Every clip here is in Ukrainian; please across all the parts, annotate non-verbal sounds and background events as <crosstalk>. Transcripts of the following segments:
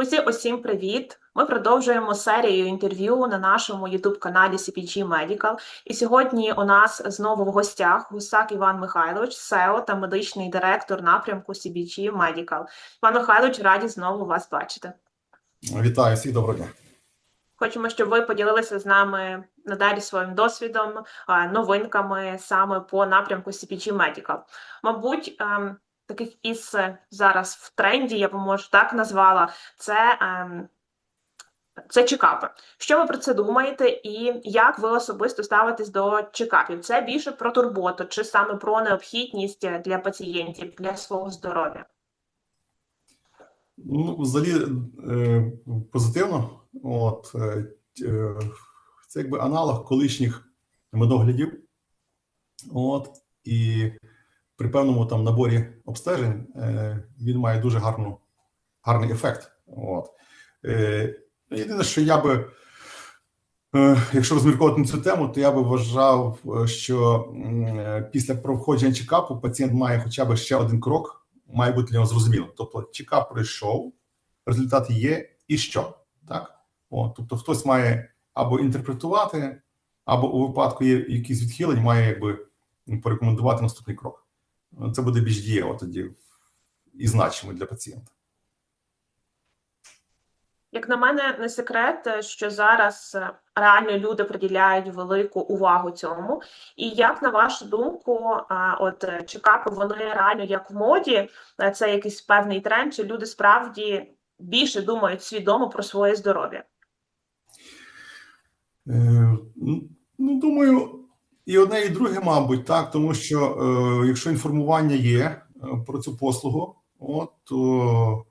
Друзі, усім привіт! Ми продовжуємо серію інтерв'ю на нашому youtube каналі CPG Medical. І сьогодні у нас знову в гостях Гусак Іван Михайлович, SEO та медичний директор напрямку CPG Medical. Пан Михайлович, раді знову вас бачити. Вітаю всіх доброго дня. Хочемо, щоб ви поділилися з нами надалі своїм досвідом, новинками саме по напрямку CPG Medical. Мабуть, ем, таких із е, зараз в тренді, я б можу так назвала, це. ем, Це чекапи. Що ви про це думаєте, і як ви особисто ставитесь до чекапів? Це більше про турботу, чи саме про необхідність для пацієнтів для свого здоров'я? Ну, взагалі е, позитивно. От, е, це якби аналог колишніх медоглядів. От, і при певному там наборі обстежень е, він має дуже гарну, гарний ефект. От. Е, єдине, що я би, е, якщо розмірковувати на цю тему, то я би вважав, що після проходження чекапу пацієнт має хоча б ще один крок, має бути для нього зрозуміло. Тобто, чекап пройшов, результат є, і що? Так? О, тобто, хтось має або інтерпретувати, або у випадку є якісь відхилень, має якби порекомендувати наступний крок. Це буде більш дієво тоді і значимо для пацієнта. Як на мене, не секрет, що зараз е, реально люди приділяють велику увагу цьому. І як на вашу думку, от е, чекапи вони реально як в моді, е, це якийсь певний тренд, чи люди справді більше думають свідомо про своє здоров'я? Е, ну, Ну, думаю, і одне, і друге, мабуть, так, тому що е, якщо інформування є е, про цю послугу, от, то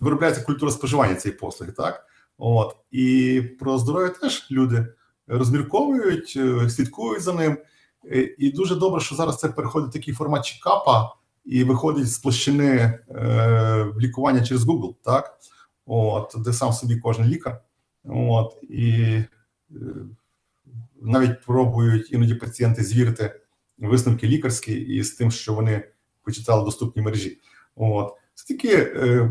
виробляється культура споживання цієї послуги, так? От, і про здоров'я теж люди розмірковують, е, слідкують за ним. Е, І дуже добре, що зараз це переходить в такий формат чекапа і виходить з площини е, лікування через Google, так? От, де сам собі кожен лікар. От, і навіть пробують іноді пацієнти звірити висновки лікарські із тим, що вони почитали в доступній мережі. От це таки е,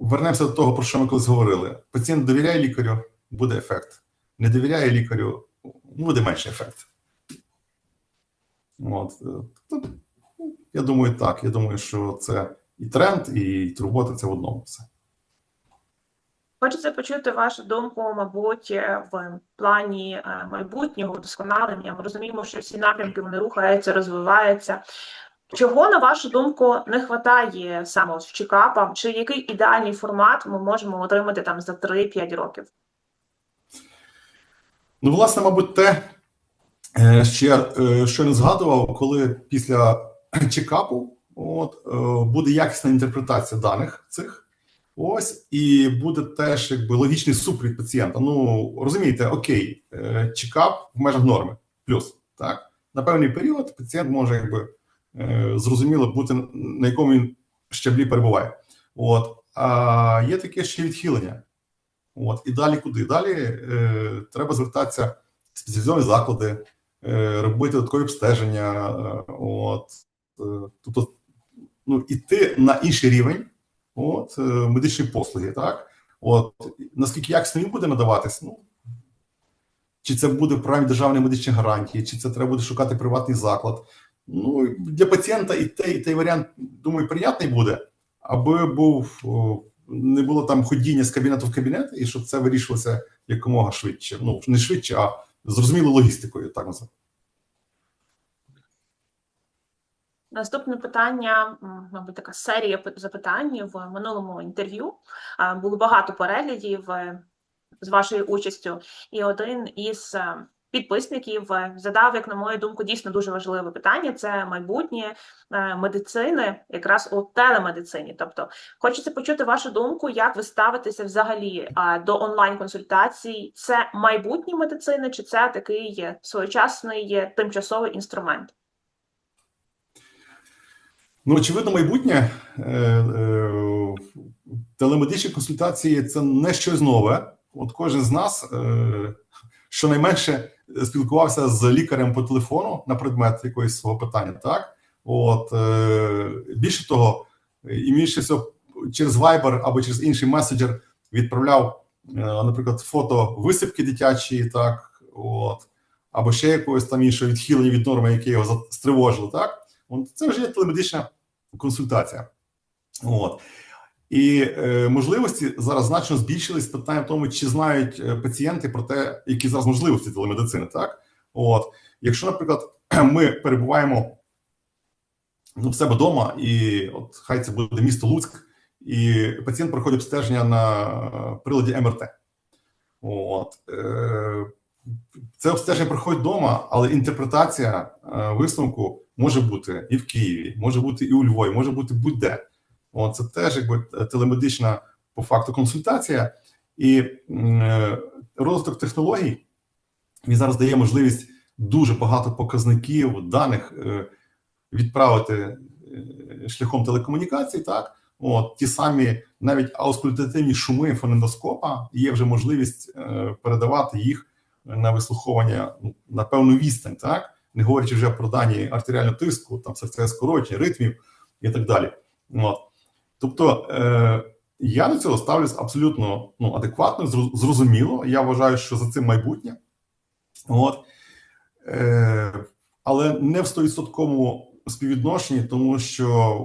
вернемося до того, про що ми колись говорили. Пацієнт довіряє лікарю, буде ефект. Не довіряє лікарю, буде менший ефект. От. Я думаю, так. Я думаю, що це і тренд, і турбота це в одному все. Хочеться почути вашу думку, мабуть, е, в плані е, майбутнього вдосконалення. Ми розуміємо, що всі напрямки вони рухаються, розвиваються. Чого, на вашу думку, не вистачає саме в чекапам? Чи який ідеальний формат ми можемо отримати там за 3-5 років? Ну, власне, мабуть, те, е, що я е, згадував, коли після чекапу от, е, буде якісна інтерпретація даних цих, ось, і буде теж якби логічний супровід пацієнта. Ну, розумієте, окей, е, чекап в межах норми, плюс, так. На певний період пацієнт може якби е, зрозуміло бути на якому він щаблі перебуває. От, а є таке ще відхилення. От і далі куди? Далі е, треба звертатися в спеціалізовані заклади, е, робити додаткові обстеження. Е, от е, тобто, ну іти на інший рівень, от е, медичної послуги, так от наскільки якісно він буде надаватись, ну чи це буде в програмі державної медичної гарантії, чи це треба буде шукати приватний заклад. Ну для пацієнта і той, і той варіант, думаю, прийнятний буде, аби був. Не було там ходіння з кабінету в кабінет, і щоб це вирішилося якомога швидше. Ну не швидше, а зрозуміло логістикою, так називаємо. Наступне питання, мабуть, така серія пи- запитань в минулому інтерв'ю. Було багато переглядів е, з вашою участю, і один із е, підписників е, задав, як на мою думку, дійсно дуже важливе питання: це майбутнє медицини, якраз у телемедицині. Тобто, хочеться почути вашу думку, як ви ставитеся взагалі до онлайн-консультацій. Це майбутнє медицини, чи це такий своєчасний тимчасовий інструмент? Ну, очевидно, майбутнє е, е, телемедичні консультації це не щось нове. От кожен з нас е, щонайменше спілкувався з лікарем по телефону на предмет якоїсь свого питання. Так, от більше того, і більше всього через Viber або через інший меседжер відправляв, наприклад, фото висипки дитячі, так, от, або ще якогось там іншого відхилення від норми, яке його стривожило, так, це вже є телемедична консультація. От. І е, можливості зараз значно збільшились. Питання в тому, чи знають е, пацієнти про те, які зараз можливості телемедицини, так? От, якщо, наприклад, <clears throat> ми перебуваємо ну, в себе вдома, і от хай це буде місто Луцьк, і пацієнт проходить обстеження на е, приладі МРТ. От, е, це обстеження проходить вдома, але інтерпретація е, висновку може бути і в Києві, може бути і у Львові, може бути будь-де. От, це теж якби телемедична по факту консультація, і е, розвиток технологій він зараз дає можливість дуже багато показників, даних е, відправити е, шляхом телекомунікацій. Так, от ті самі навіть аускультативні шуми фонендоскопа є вже можливість е, передавати їх на вислуховування ну, на певну відстань, так не говорячи вже про дані артеріального тиску, там серцеве скорочення, ритмів і так далі. От. Тобто е, я до цього ставлюсь абсолютно ну, адекватно, зрозуміло. Я вважаю, що за цим майбутнє. От. Е, але не в 100% співвідношенні, тому що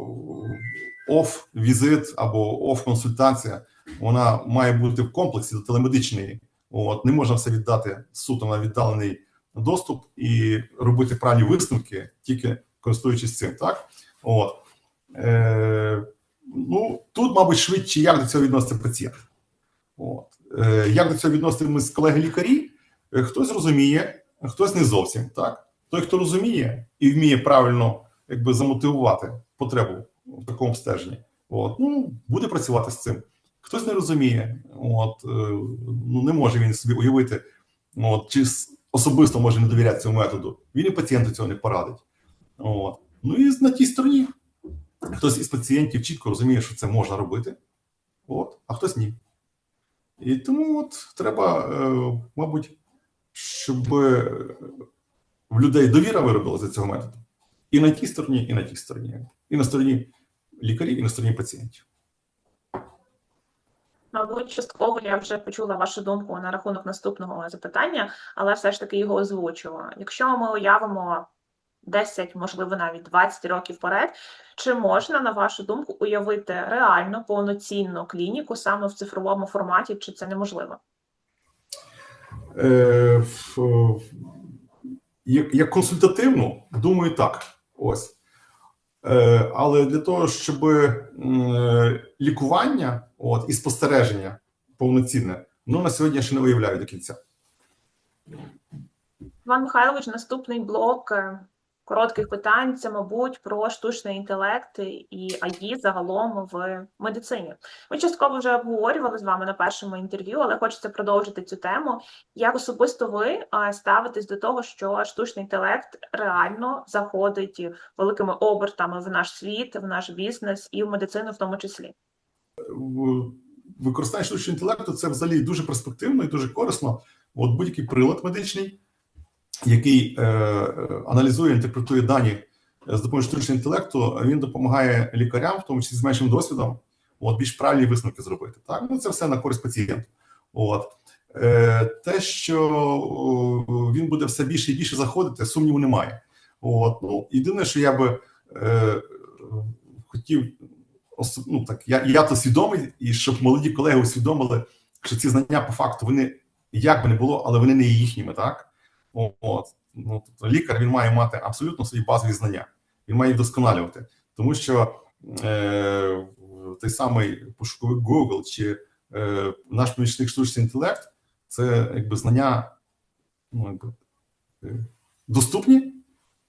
оф-візит або оф-консультація вона має бути в комплексі до телемедичної. От, не можна все віддати суто на віддалений доступ і робити правильні висновки, тільки користуючись цим. Так? От. Е, ну, тут, мабуть, швидше, як до цього відноситься пацієнт. От. Е, як до цього відносимось колеги-лікарі, Е, хтось розуміє, хтось не зовсім. Так? Той, хто розуміє і вміє правильно якби, замотивувати потребу в такому стеженні, от, ну, буде працювати з цим. Хтось не розуміє, от, е, ну, не може він собі уявити, от, чи особисто може не довіряти цьому методу. Він і пацієнту цього не порадить. От. Ну і на тій стороні хтось із пацієнтів чітко розуміє, що це можна робити, от, а хтось ні. І тому от треба, е, мабуть, щоб е, в людей довіра виробилася цього методу. І на тій стороні, і на тій стороні. І на стороні лікарів, і на стороні пацієнтів. Мабуть, частково я вже почула вашу думку на рахунок наступного запитання, але все ж таки його озвучу. Якщо ми уявимо 10, можливо, навіть 20 років вперед, чи можна, на вашу думку, уявити реально повноцінну клініку саме в цифровому форматі, чи це неможливо? Е, як, консультативну, думаю, так. Ось. Е, але для того, щоб лікування от, і спостереження повноцінне, ну на сьогодні ще не виявляють до кінця. Іван Михайлович, наступний блок е, коротких питань це, мабуть, про штучний інтелект і АІ загалом в медицині. Ми частково вже обговорювали з вами на першому інтерв'ю, але хочеться продовжити цю тему. Як особисто ви ставитесь до того, що штучний інтелект реально заходить великими обертами в наш світ, в наш бізнес і в медицину в тому числі? Використання штучного інтелекту це взагалі дуже перспективно і дуже корисно. От будь-який прилад медичний, який е, е, аналізує, інтерпретує дані е, з допомогою штучного інтелекту, він допомагає лікарям, в тому числі з меншим досвідом, от більш правильні висновки зробити. Так, ну це все на користь пацієнту. От е, те, що він буде все більше і більше заходити, сумніву немає. От ну єдине, що я би е, хотів ну, так, я, я то свідомий, і щоб молоді колеги усвідомили, що ці знання по факту вони як би не було, але вони не є їхніми, так? От. Ну, тобто лікар він має мати абсолютно свої базові знання, він має їх вдосконалювати, тому що е, той самий пошуковик Google чи е, наш помічник штучний інтелект це якби знання ну, якби, е, доступні,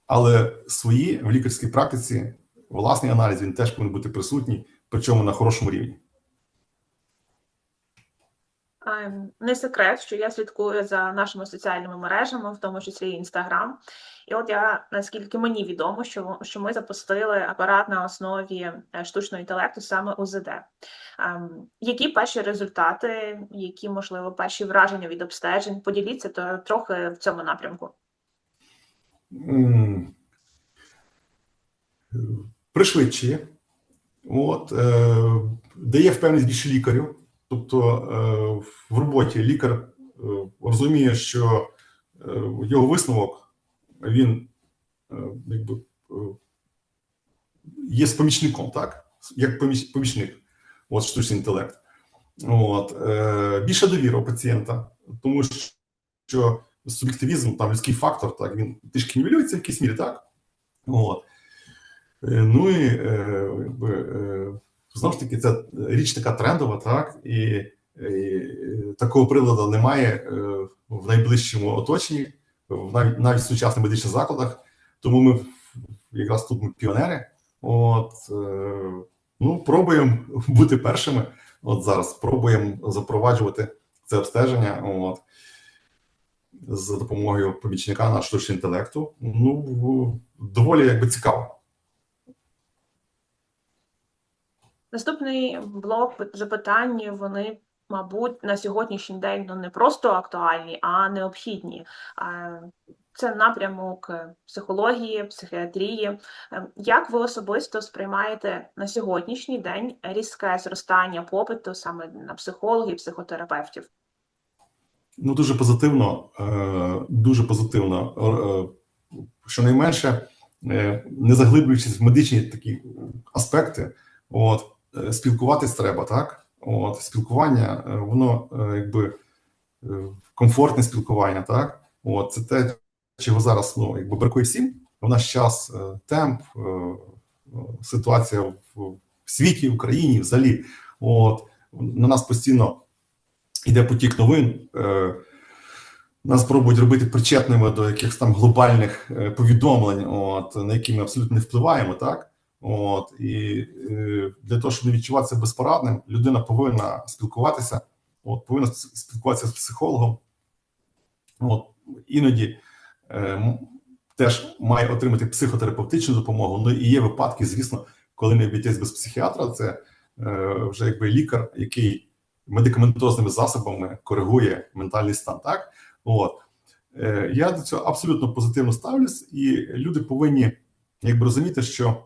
але свої в лікарській практиці власний аналіз він теж повинен бути присутній, причому на хорошому рівні. Ем, Не секрет, що я слідкую за нашими соціальними мережами, в тому числі Інстаграм. І от я наскільки мені відомо, що, що ми запустили апарат на основі е, штучного інтелекту саме УЗД. Ем, Які перші результати, які можливо перші враження від обстежень? Поділіться то трохи в цьому напрямку. М, Пришвидшує. От, е, дає впевненість більше лікарів. Тобто е, в роботі лікар е, розуміє, що е, його висновок він якби є з помічником, так? Як помічник, от штучний інтелект. От, більше довіра у пацієнта, тому що суб'єктивізм, там людський фактор, так, він трішки нівелюється в якійсь мірі, так? От. Ну і якби, знову ж таки, це річ така трендова, так, і, і такого приладу немає е, в найближчому оточенні, в навіть, навіть в сучасних медичних закладах. Тому ми якраз тут ми піонери. От, е, ну, пробуємо бути першими. От зараз пробуємо запроваджувати це обстеження. От, за допомогою помічника на штучного інтелекту. Ну, доволі якби цікаво. Наступний блок пи- запитань, вони, мабуть, на сьогоднішній день ну, не просто актуальні, а необхідні. Це напрямок психології, психіатрії. Е, Як ви особисто сприймаєте на сьогоднішній день різке зростання попиту саме на психологів, психотерапевтів? Ну, дуже позитивно, е, дуже позитивно. Е, щонайменше, не заглиблюючись в медичні такі аспекти, от, спілкуватись треба, так? От, спілкування, е, воно е, якби е, комфортне спілкування, так? От, це те, чого зараз ну, якби бракує всім. В наш час е, темп, е, е, ситуація в, світі, в Україні взагалі. От, на нас постійно йде потік новин. Е, нас пробують робити причетними до якихось там глобальних е, повідомлень, от, на які ми абсолютно не впливаємо, так? От, і е, для того, щоб не відчуватися безпорадним, людина повинна спілкуватися, от, повинна спілкуватися з психологом. От, іноді е, теж має отримати психотерапевтичну допомогу. Ну і є випадки, звісно, коли не обійтись без психіатра, це е, вже якби лікар, який медикаментозними засобами коригує ментальний стан. Так, от Е, я до цього абсолютно позитивно ставлюсь, і люди повинні якби розуміти, що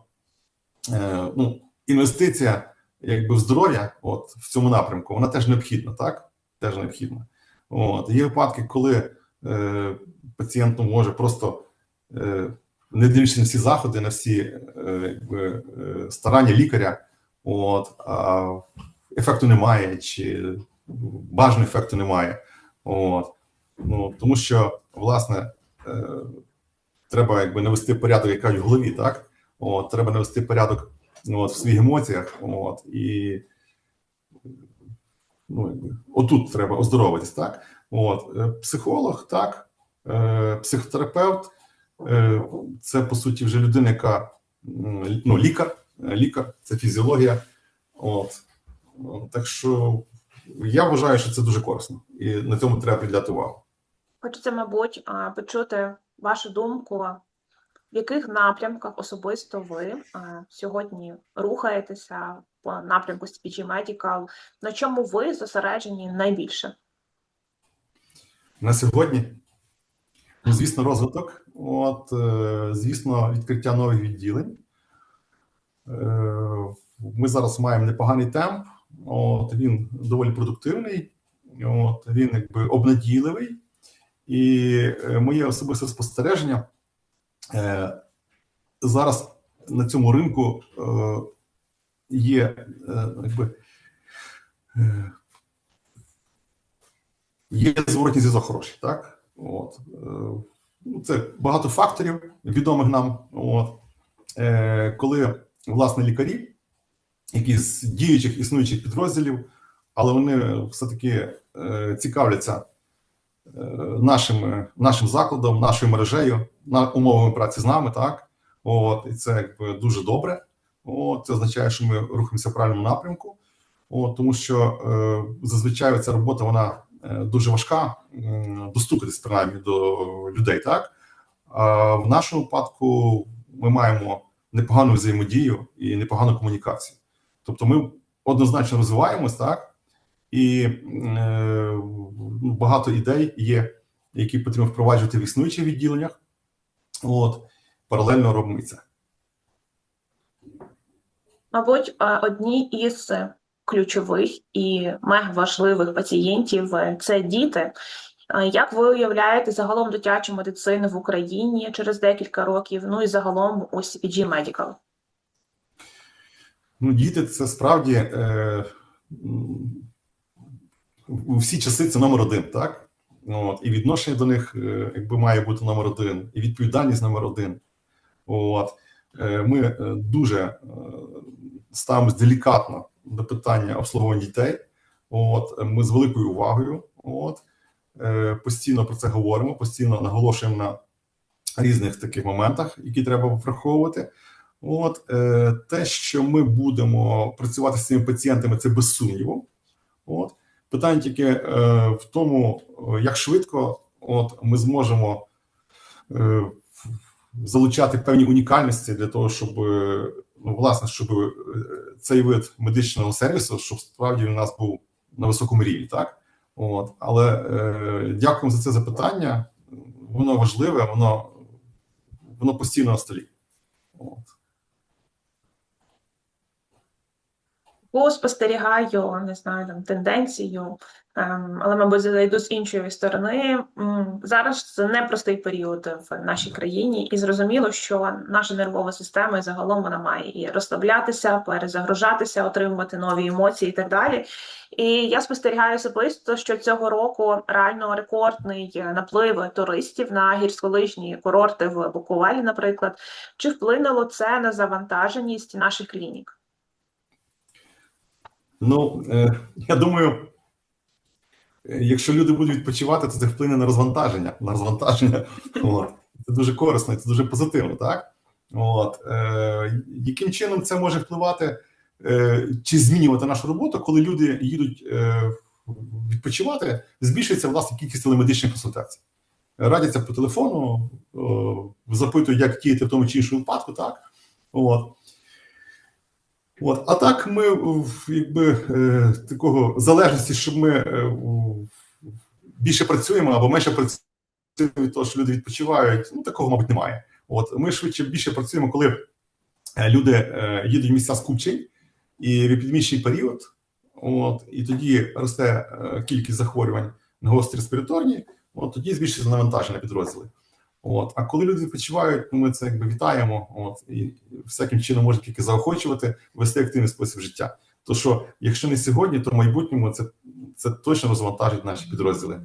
е, ну, інвестиція якби в здоров'я, от в цьому напрямку, вона теж необхідна, так? Теж необхідна. От є випадки, коли е, пацієнт може просто е, не дивлячись на всі заходи, на всі е, якби, е, старання лікаря, от а ефекту немає, чи бажаного ефекту немає. От. Ну, тому що, власне, е, треба якби навести порядок, як кажуть, в голові, так? От, треба навести порядок ну, от, в своїх емоціях. От, і ну, отут треба оздоровитись, так? От, е, психолог, так, е, психотерапевт е, це по суті вже людина, яка ну, лікар, лікар, це фізіологія. От. Так що я вважаю, що це дуже корисно, і на цьому треба приділяти увагу. Хочеться, мабуть, почути вашу думку, в яких напрямках особисто ви а, сьогодні рухаєтеся по напрямку CPG Medical, на чому ви зосереджені найбільше? На сьогодні, ну, звісно, розвиток. От, е, звісно, відкриття нових відділень. Е, Ми зараз маємо непоганий темп. От, він доволі продуктивний, от, він якби обнадійливий. І е, моє особисте спостереження е, зараз на цьому ринку е, є е, якби. е, Є зворотній зв'язок хороший, так? От. Е, ну, Це багато факторів відомих нам. От. Е, Коли власне лікарі, які з діючих існуючих підрозділів, але вони все-таки е, цікавляться е, нашим, закладом, нашою мережею, на умовами праці з нами, так? От, і це якби дуже добре. От, це означає, що ми рухаємося в правильному напрямку. От, тому що е, зазвичай ця робота вона е, дуже важка, м, достукатись принаймні до людей, так? А в нашому випадку ми маємо непогану взаємодію і непогану комунікацію. Тобто ми однозначно розвиваємось, так? І е, багато ідей є, які потрібно впроваджувати в існуючих відділеннях. От, паралельно робимо і це. Мабуть, одні із ключових і мега важливих пацієнтів е, це діти. Як ви уявляєте загалом дитячу медицину в Україні через декілька років? Ну і загалом у CPG Medical? Ну, діти це справді е, у всі часи це номер один, так? От, і відношення до них е, якби має бути номер один, і відповідальність номер один. От. Е, Ми е, дуже ставимось делікатно до питання обслуговування дітей. От, ми з великою увагою. От, постійно про це говоримо, постійно наголошуємо на різних таких моментах, які треба враховувати. От те, що ми будемо працювати з цими пацієнтами, це без сумніву. От питання тільки е, в тому, е, як швидко от ми зможемо е, залучати певні унікальності для того, щоб ну, власне, щоб цей вид медичного сервісу, щоб справді у нас був на високому рівні, так от але е, дякуємо за це запитання. Воно важливе, воно воно постійно на столі. От. Бо спостерігаю, не знаю, там тенденцію, ем, але, мабуть, зайду з іншої сторони. Зараз це непростий період в нашій країні, і зрозуміло, що наша нервова система і загалом вона має і розслаблятися, перезагружатися, отримувати нові емоції і так далі. І я спостерігаю особисто, що цього року реально рекордний наплив туристів на гірськолижні курорти в Буковелі, наприклад. Чи вплинуло це на завантаженість наших клінік? Ну, е, я думаю, е, якщо люди будуть відпочивати, то це вплине на розвантаження. На розвантаження. <laughs> От. Це дуже корисно, це дуже позитивно, так? От. Е, яким чином це може впливати е, чи змінювати нашу роботу, коли люди їдуть е, відпочивати, збільшується власне кількість телемедичних консультацій. Радяться по телефону, о, запитують, як діяти в тому чи іншому випадку, так? От. От, а так ми якби е, такого залежності, щоб ми е, більше працюємо або менше працюємо від того, що люди відпочивають. Ну такого, мабуть, немає. От ми швидше більше працюємо, коли е, люди їдуть в місця скупчень і в епідемічний період. От і тоді росте кількість захворювань на гострі респіраторні, от тоді збільшується навантаження на підрозділи. От, а коли люди відпочивають, ну, ми це якби вітаємо. От і всяким чином можна тільки заохочувати вести активний спосіб життя. То що, якщо не сьогодні, то в майбутньому це, це точно розвантажить наші підрозділи.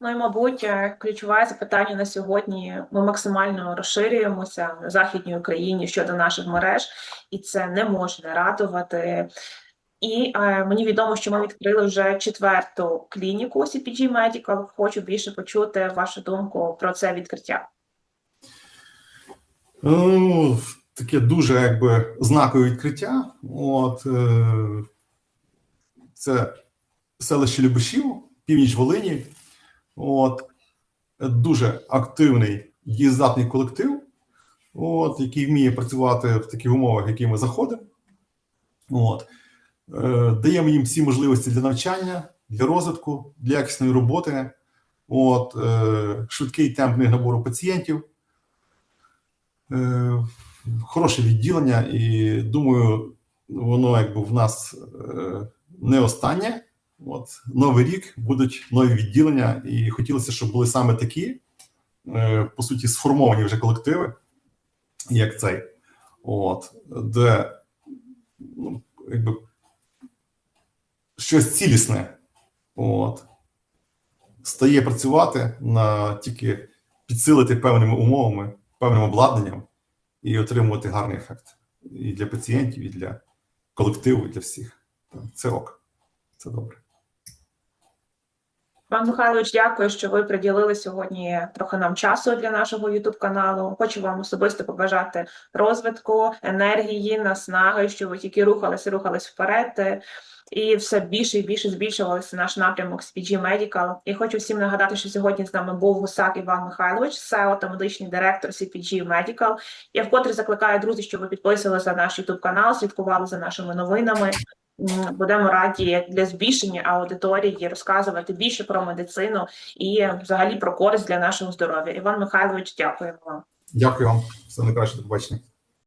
Ну і, мабуть, е, ключове запитання на сьогодні. Ми максимально розширюємося в Західній Україні щодо наших мереж, і це не може не радувати. І е, мені відомо, що ми відкрили вже четверту клініку CPG Medical. Хочу більше почути вашу думку про це відкриття. Ну, таке дуже якби знакове відкриття. От е, це селище Любешів, північ Волині. От дуже активний дієздатний колектив, от, який вміє працювати в таких умовах, які ми заходимо. От. Е, даємо їм всі можливості для навчання, для розвитку, для якісної роботи. От, е, швидкий темп набору пацієнтів. Е, хороше відділення, і думаю, воно якби в нас не останнє. От новий рік будуть нові відділення, і хотілося, щоб були саме такі, по суті, сформовані вже колективи, як цей, от, де ну, якби щось цілісне, от, стає працювати на тільки підсилити певними умовами, певним обладнанням і отримувати гарний ефект і для пацієнтів, і для колективу, і для всіх. Це ок, це добре. Пан Михайлович, дякую, що ви приділили сьогодні трохи нам часу для нашого youtube каналу. Хочу вам особисто побажати розвитку, енергії, наснаги, щоб ви тільки рухалися, рухались вперед. І все більше і більше збільшувався наш напрямок CPG Medical. І хочу всім нагадати, що сьогодні з нами був гусак Іван Михайлович, SEO та медичний директор CPG Medical. Я вкотре закликаю друзі, щоб ви підписувалися на наш YouTube канал, слідкували за нашими новинами. Будемо раді для збільшення аудиторії розказувати більше про медицину і взагалі про користь для нашого здоров'я. Іван Михайлович, дякуємо вам. Дякую вам. Все найкраще до побачення.